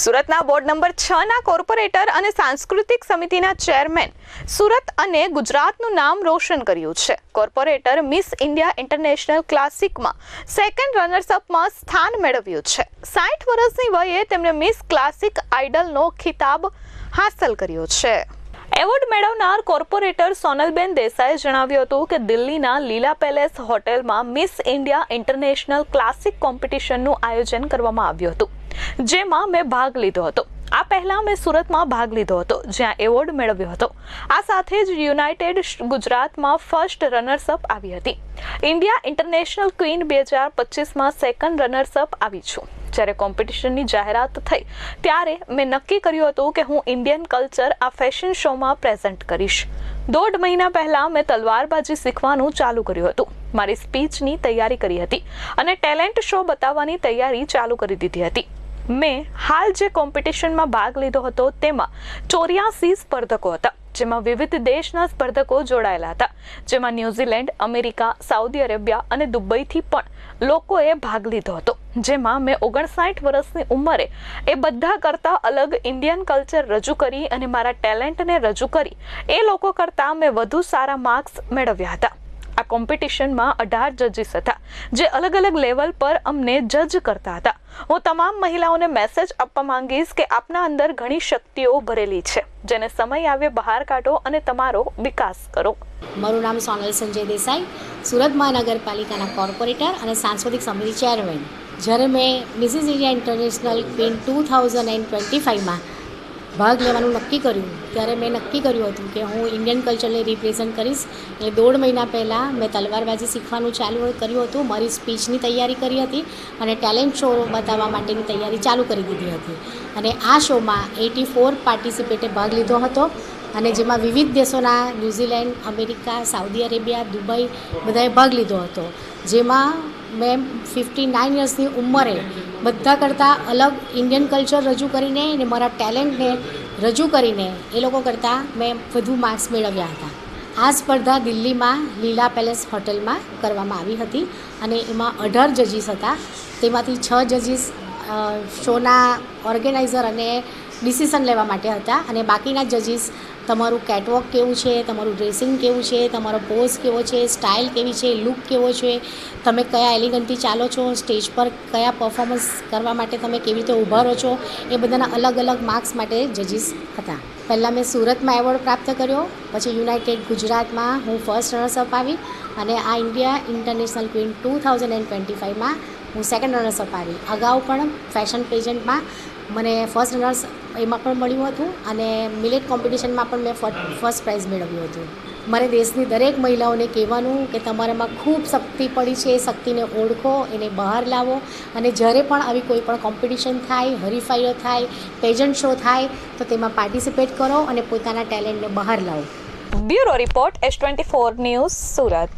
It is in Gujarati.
સુરતના બોર્ડ નંબર છ ના કોર્પોરેટર અને સાંસ્કૃતિક સમિતિના ચેરમેન સુરત અને ગુજરાતનું નામ રોશન કર્યું છે. કોર્પોરેટર મિસ ઇન્ડિયા ઇન્ટરનેશનલ ક્લાસિકમાં સેકન્ડ રનર્સઅપમાં સ્થાન મેળવ્યું છે. સાઠ વર્ષની વયે તેમણે મિસ ક્લાસિક આઇડલનો ખિતાબ હાંસલ કર્યો છે. એવોર્ડ મેળવનાર કોર્પોરેટર સોનલબેન દેસાઈએ જણાવ્યું હતું કે દિલ્હીના લીલા પેલેસ હોટેલમાં મિસ ઇન્ડિયા ઇન્ટરનેશનલ ક્લાસિક કોમ્પિટિશનનું આયોજન કરવામાં આવ્યું હતું. જેમાં મેં ભાગ લીધો હતો. આ પહેલાં મેં સુરતમાં ભાગ લીધો હતો, જ્યાં એવોર્ડ મેળવ્યો હતો. આ સાથે જ યુનાઇટેડ ગુજરાતમાં ફર્સ્ટ રનર્સઅપ આવી હતી. ઇન્ડિયા ઇન્ટરનેશનલ ક્વીન બે હજાર પચીસમાં સેકન્ડ રનર્સઅપ આવી છું. જ્યારે કોમ્પિટિશનની જાહેરાત થઈ, ત્યારે મેં નક્કી કર્યું હતું કે હું ઇન્ડિયન કલ્ચર આ ફેશન શોમાં પ્રેઝન્ટ કરીશ. દોઢ મહિના પહેલાં મેં તલવારબાજી શીખવાનું ચાલુ કર્યું હતું. મારી સ્પીચની તૈયારી કરી હતી અને ટેલેન્ટ શો બતાવવાની તૈયારી ચાલુ કરી દીધી હતી. મેં હાલ જે કોમ્પિટિશનમાં ભાગ લીધો હતો તેમાં ચોર્યાસી સ્પર્ધકો હતા, જેમાં વિવિધ દેશના સ્પર્ધકો જોડાયેલા હતા. જેમાં ન્યૂઝીલેન્ડ, અમેરિકા, સાઉદી અરેબિયા અને દુબઈથી પણ લોકોએ ભાગ લીધો હતો. જેમાં મેં ઓગણસાઠ વર્ષની ઉંમરે એ બધા કરતાં અલગ ઇન્ડિયન કલ્ચર રજૂ કરી અને મારા ટેલેન્ટને રજૂ કરી. એ લોકો કરતાં મેં વધુ સારા માર્ક્સ મેળવ્યા હતા. આ કોમ્પિટિશનમાં અઢાર જજીસ હતા, જે અલગ અલગ લેવલ પર અમને જજ કરતા હતા. હું તમામ મહિલાઓને મેસેજ આપવા માંગીશ કે આપના અંદર ઘણી શક્તિઓ ભરેલી છે, જેને સમય આવે બહાર કાઢો અને તમારો વિકાસ કરો. મારું નામ સોનલ સંજય દેસાઈ, સુરત મહાનગરપાલિકાના કોર્પોરેટર અને સાંસ્કૃતિક સમિતિ ચેરમેન. જ્યારે મેં Mrs India International queen two thousand and twenty ફાઇવમાં ભાગ લેવાનું નક્કી કર્યું. ત્યારે મેં નક્કી કર્યું હતું કે હું ઇન્ડિયન કલ્ચરને રિપ્રેઝન્ટ કરીશ. એ દોઢ મહિના પહેલાં મેં તલવારબાજી શીખવાનું ચાલુ કર્યું હતું. મારી સ્પીચની તૈયારી કરી હતી અને ટેલેન્ટ શો બતાવવા માટેની તૈયારી ચાલુ કરી દીધી હતી. અને આ શોમાં એટી ફોર પાર્ટિસિપેટે ભાગ લીધો હતો. અને જેમાં વિવિધ દેશોના New Zealand, America, Saudi Arabia, Dubai બધાએ ભાગ લીધો હતો. જેમાં મેં ફિફ્ટી નાઇન યર્સની ઉંમરે બધા કરતાં અલગ ઇન્ડિયન કલ્ચર રજૂ કરીને અને મારા ટેલેન્ટને રજૂ કરીને એ લોકો કરતાં મેં વધુ માર્ક્સ મેળવ્યા હતા. આ સ્પર્ધા દિલ્હીમાં લીલા પેલેસ હોટેલમાં કરવામાં આવી હતી અને એમાં અઢાર જજીસ હતા. તેમાંથી છ જજીસ શોના ઓર્ગેનાઇઝર અને ડિસિઝન લેવા માટે હતા. અને બાકીના જજીસ, તમારું કેટવોક કેવું છે, તમારું ડ્રેસિંગ કેવું છે, તમારો પોઝ કેવો છે સ્ટાઇલ કેવી છે લુક કેવો છે, તમે કયા એલિગન્ટથી ચાલો છો, સ્ટેજ પર કયા પરફોર્મન્સ કરવા માટે તમે કેવી રીતે ઊભા રહો છો, એ બધાના અલગ અલગ માર્ક્સ માટે જજીસ હતા. પહેલાં મેં સુરતમાં એવોર્ડ પ્રાપ્ત કર્યો, પછી યુનાઇટેડ ગુજરાતમાં હું ફર્સ્ટ રનર્સઅપ આવી અને આ India International queen two thousand and twenty ફાઇવમાં હું સેકન્ડ રનર્સઅપ આવી. અગાઉ પણ ફેશન પેજન્ટમાં મને ફર્સ્ટ રનર્સ એમાં પણ મળ્યું હતું અને મિલેટ કોમ્પિટિશનમાં પણ મેં ફર્સ્ટ પ્રાઇઝ મેળવ્યું હતું. મારે દેશની દરેક મહિલાઓને કહેવાનું કે તમારામાં ખૂબ શક્તિ પડી છે એ શક્તિને ઓળખો, એને બહાર લાવો. અને જ્યારે પણ આવી કોઈ પણ કોમ્પિટિશન થાય હરીફાઈઓ થાય પેજન્ટ શો થાય, તો તેમાં પાર્ટિસિપેટ કરો અને પોતાના ટેલેન્ટને બહાર લાવો. Bureau report S twenty four news Surat.